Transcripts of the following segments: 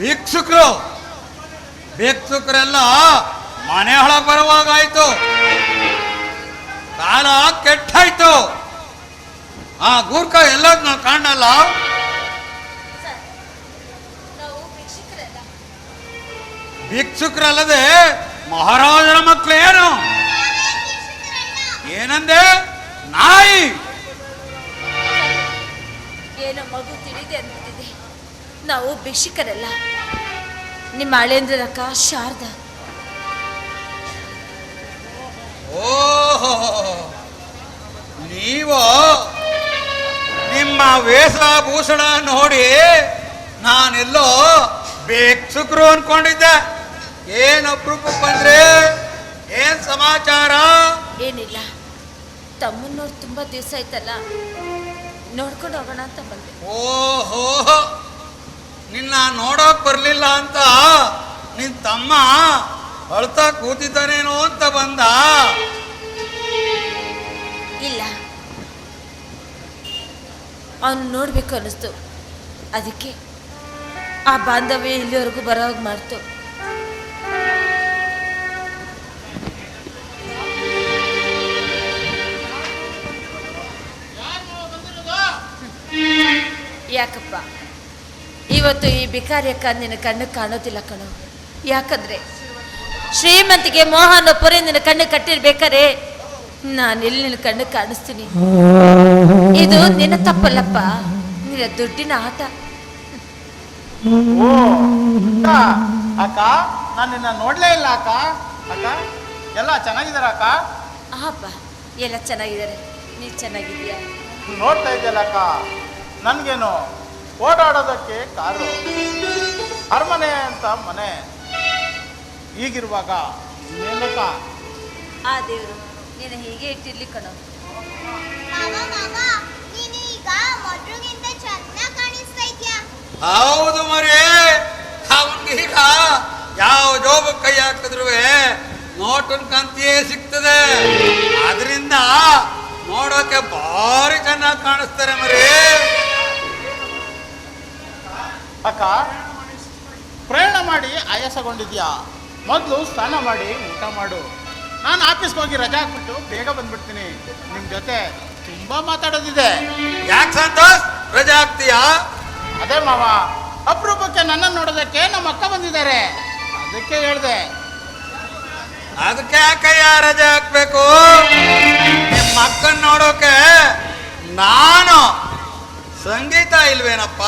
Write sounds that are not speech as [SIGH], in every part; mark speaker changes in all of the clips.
Speaker 1: ಭಿಕ್ಷುಕರು. ಭಿಕ್ಷುಕರೆಲ್ಲ ಮನೆ ಒಳಗೆ ಬರುವಾಗಾಯ್ತು. ಕಾಲ ಕೆಟ್ಟಾಯ್ತು. ಆ ಗೂರ್ಖ ಎಲ್ಲ ನಾವು ಕಾಣಲ್ಲ ಭಿಕ್ಷುಕರಲ್ಲದೆ ಮಹಾರಾಜರ ಮಕ್ಕಳೇನು ಏನಂದೆ? ನಾಯಿ.
Speaker 2: ಏನೋ ಮಗು ತಿಳಿದೆ ಅಂತಿದೆ. ನಾವು ಭಿಕ್ಷಿಕರಲ್ಲ ನಿಮ್ಮ ಅಕ್ಕ ಶಾರದ.
Speaker 1: ಓಹೋ ನೀವು ನಿಮ್ಮ ವೇಷಭೂಷಣ ನೋಡಿ ನಾನೆಲ್ಲೋ ಭಿಕ್ಷುಕರು ಅನ್ಕೊಂಡಿದ್ದೆ. ಏನ್ ಅಪ್ರೂಪ ಬಂದ್ರೆ ಏನ್ ಸಮಾಚಾರ?
Speaker 2: ಏನಿಲ್ಲ. ತಮ್ಮನ್ನೋರು ತುಂಬಾ ದಿವಸ ಆಯ್ತಲ್ಲ. ನೋಡ್ಕೊಂಡು ಹೋಗೋಣ ಅಂತ ಬಂದೆ.
Speaker 1: ಓಹೋ ನಿನ್ನ ನೋಡೋಕ್ ಬರಲಿಲ್ಲ ಅಂತ ನಿನ್ ತಮ್ಮ ಅಳ್ತಾ ಕೂತಿದ್ದಾನೇನೋ ಅಂತ ಬಂದ?
Speaker 2: ಇಲ್ಲ. ಅವನು ನೋಡ್ಬೇಕು ಅನ್ನಿಸ್ತು. ಅದಕ್ಕೆ ಆ ಬಾಂಧವ್ಯ ಇಲ್ಲಿವರೆಗೂ ಬರೋವಾಗ ಮಾಡ್ತು. ಯಾಕಪ್ಪ? ಇವತ್ತು ಈ ಭಿಕಾರಿಯಕ್ಕ ನಿನ್ನ ಕಣ್ಣು ಕಾಣೋದಿಲ್ಲ ಕಣೋ. ಯಾಕಂದ್ರೆ ಶ್ರೀಮಂತಿಗೆ ಮೋಹನ ಪುರಿ ನಿನ್ನ ಕಣ್ಣು ಕಟ್ಟಿರ್ಬೇಕಾರೆ ನಾನು ಇಲ್ಲಿ ನಿನ್ನ ಕಣ್ಣು ಕಾಣಿಸ್ತೀನಿ? ಇದು ನಿನ್ನ ತಪ್ಪಲ್ಲಪ್ಪ. ನಿನ್ನ ದುಡ್ಡಿನ ಆಟ.
Speaker 3: ಅಕ್ಕ, ಅಕ್ಕ ನಾನು ನಿನ್ನ ನೋಡ್ಲೇ ಇಲ್ಲ ಅಕ್ಕ. ಅಕ್ಕ ಎಲ್ಲ ಚೆನ್ನಾಗಿದಾರ ಅಕ್ಕ?
Speaker 2: ಆಪ ಎಲ್ಲ ಚೆನ್ನಾಗಿದ್ದಾರೆ ನೀ ಚೆನ್ನಾಗಿದ್ಯಾ
Speaker 3: ನೋಡ್ತಾ ಇದ್ದೀಯಲ್ಲ ಅಕ್ಕ. ನನ್ಗೇನು? ಓಡಾಡೋದಕ್ಕೆ ಕಾರು ಅರಮನೆ ಅಂತ ಮನೆ. ಈಗಿರುವಾಗ
Speaker 2: ಆ ದೇವರು ನೀನು ಹೀಗೆ ಇಟ್ಟಿರ್ಲಿ ಕಣೋ.
Speaker 1: ಹೌದು ಮರಿ. ಅವನ್ಗೀಗ ಯಾವ ಜೋಬು ಕೈ ಹಾಕಿದ್ರು ನೋಟನ್ ಕಂತಿಯೇ ಸಿಗ್ತದೆ. ಅದರಿಂದ ನೋಡೋಕೆ ಭಾರಿ ಚೆನ್ನಾಗಿ ಕಾಣಿಸ್ತಾರೆ ಮರಿ.
Speaker 3: ಅಕ್ಕ ಪ್ರಯಾಣ ಮಾಡಿ ಆಯಾಸಗೊಂಡಿದ್ಯಾ? ಮೊದಲು ಸ್ನಾನ ಮಾಡಿ ಊಟ ಮಾಡು. ನಾನು ಆಫೀಸ್ಗೆ ಹೋಗಿ ರಜಾ ಹಾಕ್ಬಿಟ್ಟು ಬೇಗ ಬಂದ್ಬಿಡ್ತೀನಿ. ನಿಮ್ಮ ಜೊತೆ ತುಂಬಾ ಮಾತಾಡೋದಿದೆ.
Speaker 1: ಯಾಕೆ ಸಂತೋಷ್? ರಜೆ ಹಾಕ್ತೀಯಾ?
Speaker 3: ಅದೇ ಮಾವ ಅಪರೂಪಕ್ಕೆ ನನ್ನನ್ನು ನೋಡೋದಕ್ಕೆ ನಮ್ಮ ಅಕ್ಕ ಬಂದಿದ್ದಾರೆ. ಅದಕ್ಕೆ ಹೇಳ್ದೆ.
Speaker 1: ಅದಕ್ಕೆ ಯಾಕಯ್ಯ ರಜೆ ಹಾಕ್ಬೇಕು? ನಿಮ್ಮ ಅಕ್ಕನ ನೋಡೋಕೆ ನಾನು ಸಂಗೀತ ಇಲ್ವೇನಪ್ಪ?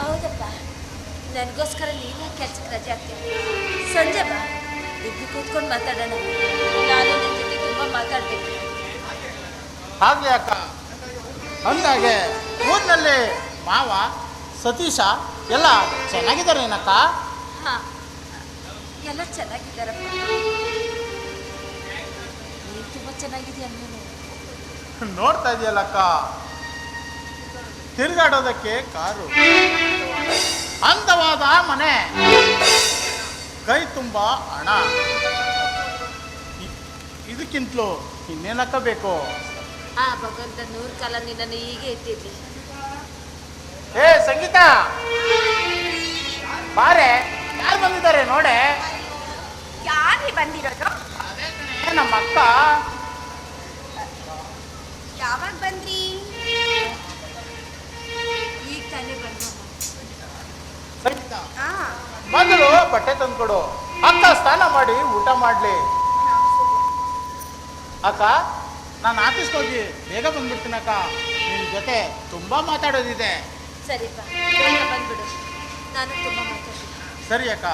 Speaker 2: ಹೌದಪ್ಪ. ನನಗೋಸ್ಕರ ನೀನು ಕೆಲ್ಸಕ್ಕೆ ರಜೆ ಆಗ್ತೀನಿ ಸಂಜೆ ಬಾ. ಇಬ್ಬರು ಕೂತ್ಕೊಂಡು ಮಾತಾಡೋಣ. ನಾನು ನಿನ್ನ ಜೊತೆ ತುಂಬ ಮಾತಾಡ್ಬೇಕು.
Speaker 3: ಹಾಗೆ ಅಕ್ಕ. ಅಂದಾಗೆ ಊರಿನಲ್ಲಿ ಮಾವ ಸತೀಶ ಎಲ್ಲ ಚೆನ್ನಾಗಿದ್ದಾರೇನಕ್ಕ
Speaker 2: ಹಾಂ. ಎಲ್ಲ ಚೆನ್ನಾಗಿದ್ದಾರಪ್ಪ. ನೀನು ತುಂಬ ಚೆನ್ನಾಗಿದೆಯಾ ನೀನು? [LAUGHS]
Speaker 3: ನೋಡ್ತಾ ಇದೆಯಲ್ಲಕ್ಕ ತಿರುಗಾಡೋದಕ್ಕೆ ಕಾರು. ಅಂದವಾದ ಮನೆ. ಕೈ ತುಂಬ ಹಣ. ಇದಕ್ಕಿಂತಲೂ ಇನ್ನೇನಕ್ಕ ಬೇಕು?
Speaker 2: ಆ ಭಗವಂತ ನೂರು ಕಾಲ ನಿನ್ನನ್ನು ಹೀಗೆ ಇಟ್ಟಿರ್ಲಿ
Speaker 3: ಏ ಸಂಗೀತ! ಬಾರೆ ಯಾರು ಬಂದಿದ್ದಾರೆ ನೋಡೆ?
Speaker 4: ಯಾರಿ ಬಂದಿರೋದು?
Speaker 3: ನಮ್ಮ ಅಕ್ಕ.
Speaker 4: ಯಾವಾಗ ಬಂದ್ರಿ?
Speaker 2: ಈಗ ತಾನೇ ಬಂದು.
Speaker 3: ಮೊದಲು ಬಟ್ಟೆ ತಂದ್ಕೊಡು. ಅಕ್ಕ ಸ್ನಾನ ಮಾಡಿ ಊಟ ಮಾಡ್ಲಿ. ಅಕ್ಕ ನಾನು ಆಫೀಸ್ಗೆ ಹೋಗಿ ಬೇಗ ಬಂದ್ಬಿಡ್ತೀನಿ ಅಕ್ಕ. ನಿನ್ನ ಜೊತೆ ತುಂಬಾ ಮಾತಾಡೋದಿದೆ.
Speaker 2: ಸರಿ ಬಂದ್ಬಿಡು. ನಾನು ತುಂಬ ಮಾತಾಡ್ತೀನಿ.
Speaker 3: ಸರಿ ಅಕ್ಕ.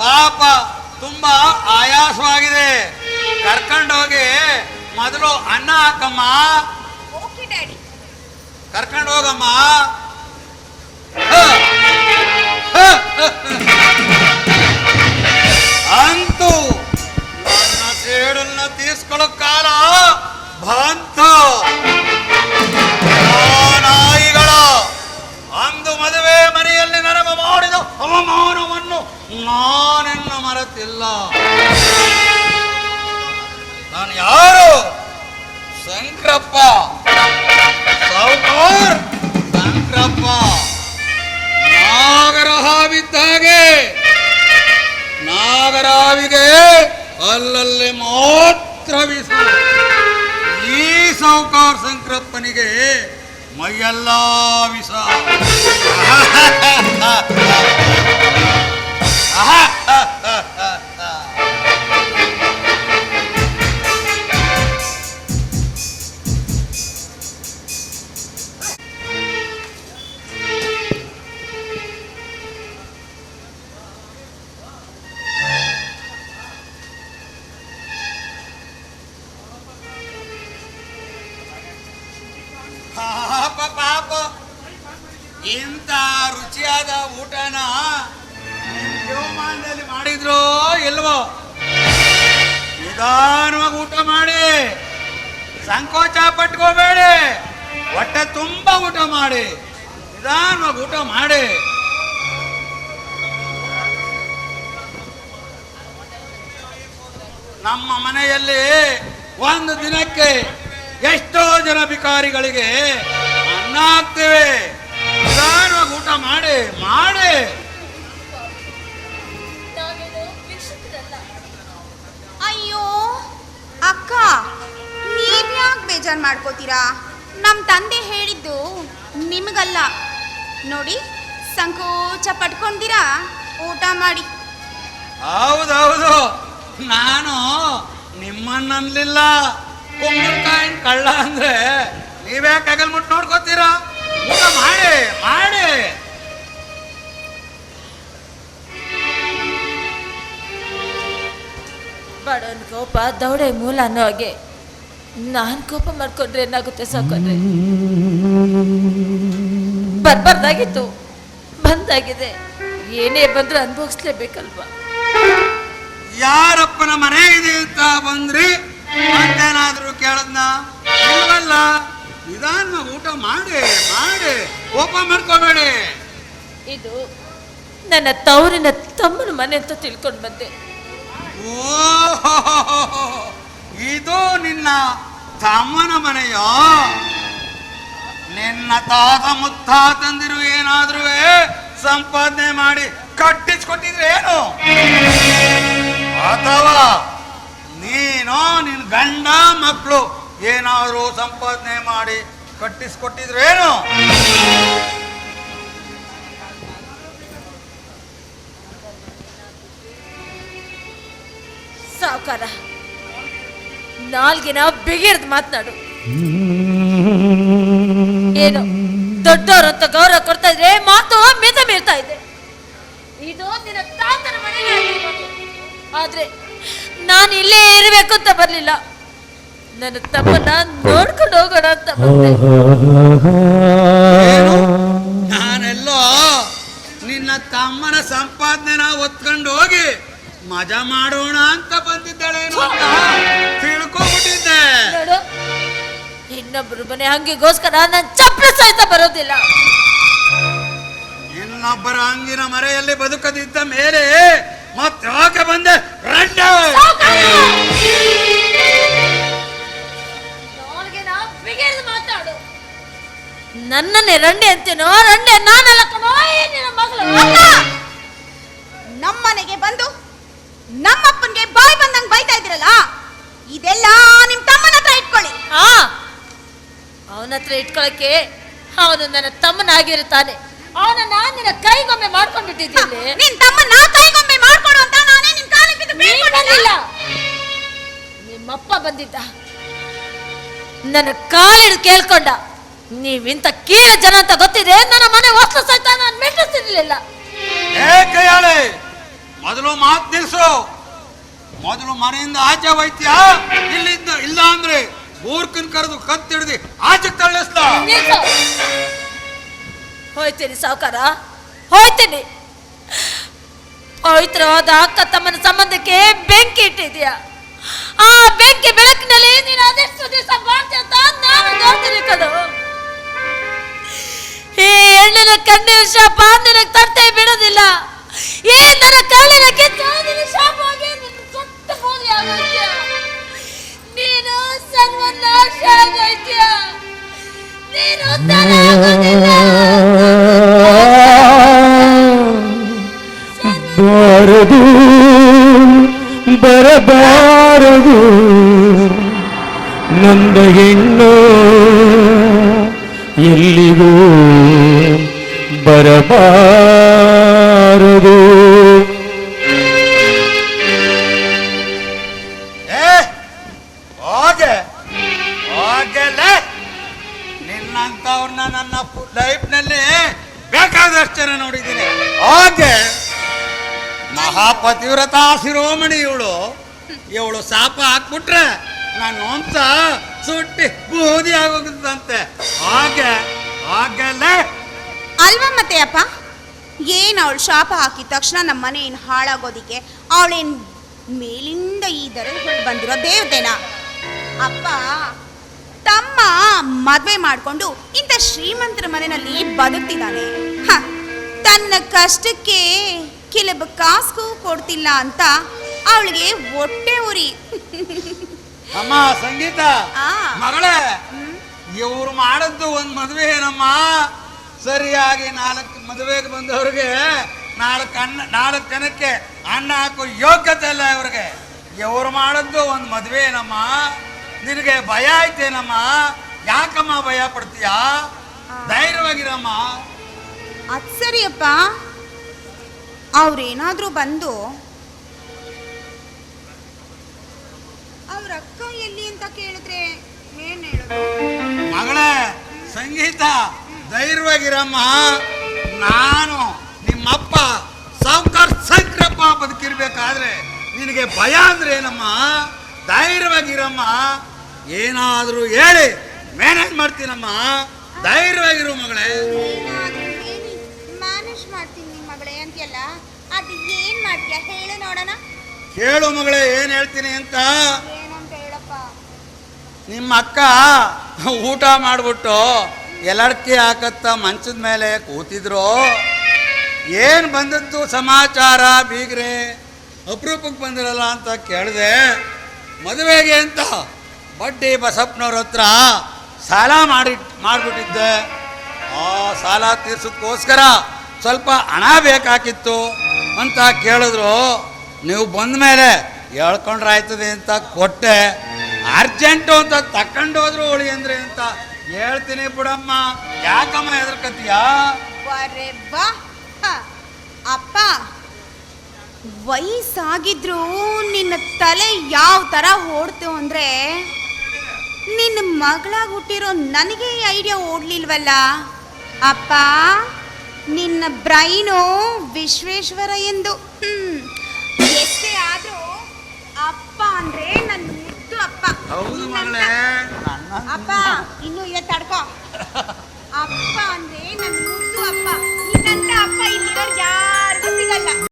Speaker 1: ಪಾಪ ತುಂಬಾ ಆಯಾಸವಾಗಿದೆ. ಕರ್ಕೊಂಡೋಗಿ ಮೊದಲು ಅನ್ನ ಹಾಕಮ್ಮ.
Speaker 4: ಓಕೆ
Speaker 1: ಶಂಕರಪ್ಪ ನಾಗರ ಹಾವಿದ್ದಾಗೆ ನಾಗರಾವಿಗೆ ಅಲ್ಲಲ್ಲಿ ಮಾತ್ರ ವಿಸು ಈ ಸಾವುಕಾರ ಸಂಕ್ರಪ್ಪನಿಗೆ ಮೈಯೆಲ್ಲ ವಿಷ. ಪಾಪ [LAUGHS] ಸಂಕೋಚ ಪಟ್ಕೋಬೇಡಿ. ಹೊಟ್ಟೆ ತುಂಬ ಊಟ ಮಾಡಿ. ನಿಧಾನವಾಗಿ ಊಟ ಮಾಡಿ. ನಮ್ಮ ಮನೆಯಲ್ಲಿ ಒಂದು ದಿನಕ್ಕೆ ಎಷ್ಟೋ ಜನ ಭಿಕಾರಿಗಳಿಗೆ ಅನ್ನ ಹಾಕ್ತೇವೆ. ನಿಧಾನವಾಗಿ ಊಟ ಮಾಡಿ ಮಾಡಿ.
Speaker 4: ಅಯ್ಯೋ, ಅಕ್ಕ. ನೀವ್ಯಾಕೆ ಬೇಜಾರು ಮಾಡ್ಕೋತೀರಾ? ನಮ್ಮ ತಂದೆ ಹೇಳಿದ್ದು ನಿಮಗಲ್ಲ. ನೋಡಿ ಸಂಕೋಚ ಪಟ್ಕೊಂಡಿರಾ ಊಟ ಮಾಡಿ.
Speaker 1: ಹೌದೌದು. ನಾನು ನಿಮ್ಮನ್ನನ್ಲಿಲ್ಲ. ಕುಂಬಳಕಾಯಿ ಕಳ್ಳ ಅಂದ್ರೆ ನೀವೇ ಕಗಲ್ ಮುಟ್ಟು ನೋಡ್ಕೋತೀರಾ? ಊಟ ಮಾಡಿ ಮಾಡಿ.
Speaker 2: ಬಡನ್ ಕೋಪ ದೌಡೆ ಮೂಲ ಅನ್ನೋ ಹಾಗೆ ನಾನು ಕೋಪ ಮಾಡ್ಕೊಂಡ್ರೆ ಏನಾಗುತ್ತೆ ಸಾಕೊಂಡ್ರೆ ಬರ್ಬಾರ್ದಾಗಿತ್ತು. ಬಂದಾಗಿದೆ. ಏನೇ ಬಂದ್ರೂ ಅನುಭವಿಸ್ಲೇಬೇಕಲ್ವಾ?
Speaker 1: ಯಾರಪ್ಪನ ಮನೆ ಇದೆ ಅಂತ ಬಂದ್ರಿ? ಅಂತೇನಾದ್ರೂ ಕೇಳದ್ನ? ಇಲ್ವಲ್ಲ. ನಿಧಾನ ಊಟ ಮಾಡಿ ಮಾಡಿ. ಕೋಪ ಮಾಡ್ಕೋಬೇಡಿ.
Speaker 2: ಇದು ನನ್ನ ತವರಿನ ತಮ್ಮನ ಮನೆ ಅಂತ ತಿಳ್ಕೊಂಡು ಬಂದೆ.
Speaker 1: ಓ ಇದು ನಿನ್ನ ತಮ್ಮನ ಮನೆಯೋ? ನಿನ್ನ ತಾತ ಮುತ್ತಾತಂದಿರು ಏನಾದ್ರೂ ಸಂಪಾದನೆ ಮಾಡಿ ಕಟ್ಟಿಸ್ಕೊಟ್ಟಿದ್ರೆ ಏನು? ಅಥವಾ ನೀನು ನಿನ್ನ ಗಂಡ ಮಕ್ಕಳು ಏನಾದರೂ ಸಂಪಾದನೆ ಮಾಡಿ ಕಟ್ಟಿಸ್ಕೊಟ್ಟಿದ್ರೇನು
Speaker 2: ಸಾವುಕಾರ ನಾಲ್ಗಿನ ಬಿಗಿರ್ದು ಮಾತನಾಡು. ಏನು ದೊಡ್ಡವರು ಅಂತ ಗೌರವ ಕೊಡ್ತಾ ಇದ್ರೆ ಮಾತು ಮಿತ ಮೀರ್ತಾ ಇದೆ. ಇದು ನಿನ್ನ ತಾತನ ಮನೆಗೆ. ಆದ್ರೆ ನಾನು ಇಲ್ಲೇ ಇರಬೇಕು ಅಂತ ಬರ್ಲಿಲ್ಲ. ನನ್ನ ತಮ್ಮನ್ನ ನೋಡ್ಕೊಂಡು ಹೋಗೋಣ ಅಂತ?
Speaker 1: ನಾನೆಲ್ಲೋ ನಿನ್ನ ತಮ್ಮನ ಸಂಪಾದನೆನ ಒತ್ಕೊಂಡು ಹೋಗಿ ಮಜಾ ಮಾಡೋಣ ಅಂತ ಬಂದಿದ್ದಾಳೇನು ಅಂತ.
Speaker 2: ನೋಡು. ಇನ್ನೊಬ್ರು ಮನೆ ಹಂಗಿಗೋಸ್ಕರ ನಾನು ಚಪ್ಪಲ ಸಹಿತ ಬರೋದಿಲ್ಲ.
Speaker 1: ಇನ್ನೊಬ್ಬರ ಅಂಗಿನ ಮರೆಯಲ್ಲಿ ಬದುಕದಿದ್ದ ಮೇಲೆ ಮತ್ತೆ ಬಂದೆ ರಂಡ
Speaker 2: ಮಾತಾಡು. ನನ್ನನ್ನೇ ರಂಡೆ ಅಂತೇನೋ ರಂಡೆ ನಾನಲ್ಲ ಕಣೋ ನಿನ್ನ ಮಗಳು.
Speaker 4: ನಮ್ಮನೆಗೆ ಬಂದು ನಮ್ಮಪ್ಪನ್ಗೆ ಬಾಯ್ ಬಂದಂಗ್ ಬೈತಾ ಇದ್ದೀರಲ್ಲ? ಇದೆಲ್ಲ ನಿಮ್ ಇಟ್ಕೊಳ್ಳಿ.
Speaker 2: ಆ ಅವನ ಹತ್ರ ಇಟ್ಕೊಳಕ್ಕೆ ಅವನು ನನ್ನ ತಮ್ಮನಾಗಿರುತ್ತಾನೆ ಅವನ ನಾನು ನಿನ್ನ ಕೈಗೊಮ್ಮೆ ಮಾಡ್ಕೊಂಡ್ಬಿಟ್ಟಿದ್ದೀನಿ
Speaker 4: ನಿನ್ ತಮ್ಮನ್ನ ಕೈಗೊಮ್ಮೆ ಮಾಡ್ಕೊಡು ಅಂತ ನಾನೇ ನಿನ್ನ ಕಾಲಿಗೆ ಬಿದ್ದು
Speaker 2: ನೀನ್
Speaker 4: ಬೇಡ್ಕೊಂಡಿಲ್ಲ
Speaker 2: ನಿಮ್ಮಪ್ಪ ಬಂದಿದ್ದ. ನನ್ನ ಕಾಲಿಡು ಕೇಳ್ಕೊಂಡ. ನೀವಿಂತ ಕೀಳ ಜನ ಅಂತ ಗೊತ್ತಿದೆ? ನನ್ನ ಮನೆ ವಸ್ತು ಸಹಿತ ನಾನು ಮೆಟ್ಟಿಸ್ತಿರ್ಲಿಲ್ಲ.
Speaker 1: ಏ ಕೈಯಾಳೆ ಮೊದಲು ಮಾತು ನಿಲ್ಸು. ಮೊದಲು ಮನೆಯಿಂದ ಆಚೆ ಹೋಯ್ತೀಯ? ಇಲ್ಲಿಂದ ಇಲ್ಲ ಅಂದ್ರೆ ಊರ್ಕನ್ ಕರೆದು ಕತ್ತಿಡ್ದು ಆಚೆ ತಳ್ಳಿಸ್ಲ?
Speaker 2: ನಿಲ್ಸು. ಹೋಯ್ತೀನಿ ಸಾವುಕಾರ, ಹೋಯ್ತೀನಿ. ಪವಿತ್ರವಾದ ಅಕ್ಕ ತಮ್ಮನ ಸಂಬಂಧಕ್ಕೆ ಬೆಂಕಿ ಇಟ್ಟಿದ್ಯಾ ಆ ಬೆಂಕಿ ಬೆಳಕಿನಲ್ಲಿ ನೀನು ಅದೆಷ್ಟು ದಿವಸ ಅಂತ ನಾನು ನೋಡ್ತೀನಿ ಕದು ಈ ಹೆಣ್ಣಿನ ಕಣ್ಣಿನ ಶಾಪ ನಿನಗೆ ತಟ್ಟೆ ಬಿಡೋದಿಲ್ಲ. ಈ ನನ್ನ ಕಾಲಿನ ನೀನು
Speaker 5: ಬಾರದು ಬರಬಾರದು. ನಂದ ಹೆಣ್ಣು ಎಲ್ಲಿಗೂ ಬರಬಾರದು.
Speaker 1: ಮಹಾಪತಿವ್ರತ ಶಿರೋಮಣಿ ಇವಳು ಇವಳು ಶಾಪ ಹಾಕ್ಬಿಟ್ರೆ ನಾನು ಅಂತ ಸುಟ್ಟಿ ಬೂದಿ ಆಗೋಗುತ್ತಂತೆ ಹಾಗೆ ಹಾಗೆಲ್ಲ
Speaker 4: ಅಲ್ವಾ ಮತ್ತೆ ಅಪ್ಪ ಏನು ಅವಳು ಶಾಪ ಹಾಕಿದ ತಕ್ಷಣ ನಮ್ಮ ಮನೆ ಏನು ಹಾಳಾಗೋದಿಕ್ಕೆ ಅವಳೇನ್ ಮೇಲಿಂದ ಈ ದರ ಬಂದಿರೋ ದೇವತೆನಾ? ಅಪ್ಪ, ತಮ್ಮ ಮದ್ವೆ ಮಾಡ್ಕೊಂಡು ಇಂಥ ಶ್ರೀಮಂತರ ಮನೆಯಲ್ಲಿ ಬದುಕ್ತಿದ್ದಾನೆ. ತನ್ನ ಕಷ್ಟಕ್ಕೆ ಕೆಲವು ಕಾಸ್ಗೂ ಕೊಡ್ತಿಲ್ಲ ಅಂತ ಅವಳಿಗೆ ಹೊಟ್ಟೆ ಉರಿ.
Speaker 1: ಅಮ್ಮ ಸಂಗೀತ.
Speaker 4: ಆ.
Speaker 1: ಮಗಳೇ ಇವ್ರು ಮಾಡದ್ದು ಒಂದು ಮದುವೆ ಏನಮ್ಮ? ಸರಿಯಾಗಿ ನಾಲ್ಕು ಮದುವೆಗೆ ಬಂದವ್ರಿಗೆ ನಾಲ್ಕು ಅನ್ನ ನಾಲ್ಕು ಜನಕ್ಕೆ ಅನ್ನ ಹಾಕೋ ಯೋಗ್ಯತೆ ಇಲ್ಲ ಇವ್ರಿಗೆ. ಇವ್ರು ಮಾಡದ್ದು ಒಂದು ಮದುವೆ ಏನಮ್ಮ? ನಿನಗೆ ಭಯ ಐತೇನಮ್ಮ ಯಾಕಮ್ಮ ಭಯ ಪಡ್ತೀಯಾ? ಧೈರ್ಯವಾಗಿರಮ್ಮ.
Speaker 4: ಅದ್ ಸರಿಯಪ್ಪ. ಅವ್ರೇನಾದ್ರೂ ಬಂದು ಅವ್ರ ಅಕ್ಕ ಎಲ್ಲಿ ಅಂತ ಕೇಳಿದ್ರೆ ಏನ್ ಹೇಳೋದು?
Speaker 1: ಮಗಳೇ ಸಂಗೀತ ಧೈರ್ಯವಾಗಿರಮ್ಮ. ನಾನು ನಿಮ್ಮಪ್ಪ ಸಾವುಕಾರ ಸಂಕ್ರಪ್ಪ ಬದುಕಿರ್ಬೇಕಾದ್ರೆ ನಿನಗೆ ಭಯ ಅಂದ್ರೆ ಏನಮ್ಮ? ಧೈರ್ಯವಾಗಿರಮ್ಮ. ಏನಾದರೂ ಹೇಳಿ ಮ್ಯಾನೇಜ್ ಮಾಡ್ತೀನಮ್ಮ. ಧೈರ್ಯವಾಗಿರು ಮಗಳೇ.
Speaker 4: ಅಂತೀಯಲ್ಲ? ಅದು ಏನ್ ಮಾಡ್ತೀಯ? ಹೇಳು ನೋಡೋಣ.
Speaker 1: ಕೇಳು ಮಗಳೇ ಏನು ಹೇಳ್ತೀನಿ ಅಂತ?
Speaker 4: ಏನಂತ ಹೇಳಪ್ಪ?
Speaker 1: ನಿಮ್ಮ ಅಕ್ಕ ಊಟ ಮಾಡಿಬಿಟ್ಟು ಎಲಡ್ಕಿ ಹಾಕತ್ತ ಮಂಚದ ಮೇಲೆ ಕೂತಿದ್ರು. ಏನು ಬಂದಿತ್ತು ಸಮಾಚಾರ ಬೀಗ್ರೆ? ಅಪರೂಪಕ್ಕೆ ಬಂದಿರಲ್ಲ ಅಂತ ಕೇಳಿದೆ. ಮದುವೆಗೆ ಅಂತ ಬಡ್ಡಿ ಬಸಪ್ಪನವ್ರ ಹತ್ರ ಸಾಲ ಮಾಡಿ ಮಾಡಿಬಿಟ್ಟಿದ್ದೆ. ಆ ಸಾಲ ತೀರ್ಸೋದಕ್ಕೋಸ್ಕರ ಸ್ವಲ್ಪ ಹಣ ಬೇಕಾಗಿತ್ತು ಅಂತ ಕೇಳಿದ್ರು. ನೀವು ಬಂದ ಮೇಲೆ ಹೇಳ್ಕೊಂಡ್ರಾಯ್ತದೆ ಅಂತ ಕೊಟ್ಟೆ. ಅರ್ಜೆಂಟು ಅಂತ ತಕೊಂಡು ಹೋದ್ರು ಅಂದ್ರೆ ಅಂತ ಹೇಳ್ತೀನಿ ಬಿಡಮ್ಮ. ಯಾಕಮ್ಮ ಹೆದರ್ಕತ್ತೀಯಾ?
Speaker 4: ವರೆ ವಾ ಹ. ಅಪ್ಪ, ವಯಸ್ಸಾಗಿದ್ರು ನಿನ್ನ ತಲೆ ಯಾವ ತರ ಓಡ್ತು ಅಂದ್ರೆ ನಿನ್ನ ಮಗಳಾಗಿ ಹುಟ್ಟಿರೋ ನನಗೆ ಐಡಿಯಾ ಓಡ್ಲಿಲ್ವಲ್ಲ? ಅಪ್ಪ ನಿನ್ನ ಬ್ರೈನು ವಿಶ್ವೇಶ್ವರ ಎಂದು. ಎಷ್ಟೇ ಆದ್ರೂ ಅಪ್ಪ ಅಂದ್ರೆ ನನ್ನ ಮುದ್ದು ಅಪ್ಪ. ಅಪ್ಪ ಇನ್ನು ಇವತ್ತು ತಡ್ಕೋ. ಅಪ್ಪ ಅಂದ್ರೆ ನನ್ನ ಮುದ್ದು ಅಪ್ಪ. ನಿನ್ನಂತ ಅಪ್ಪ ಇಲ್ಲಿರೋರು ಯಾರಿಗೂ ಸಿಗಲ್ಲ.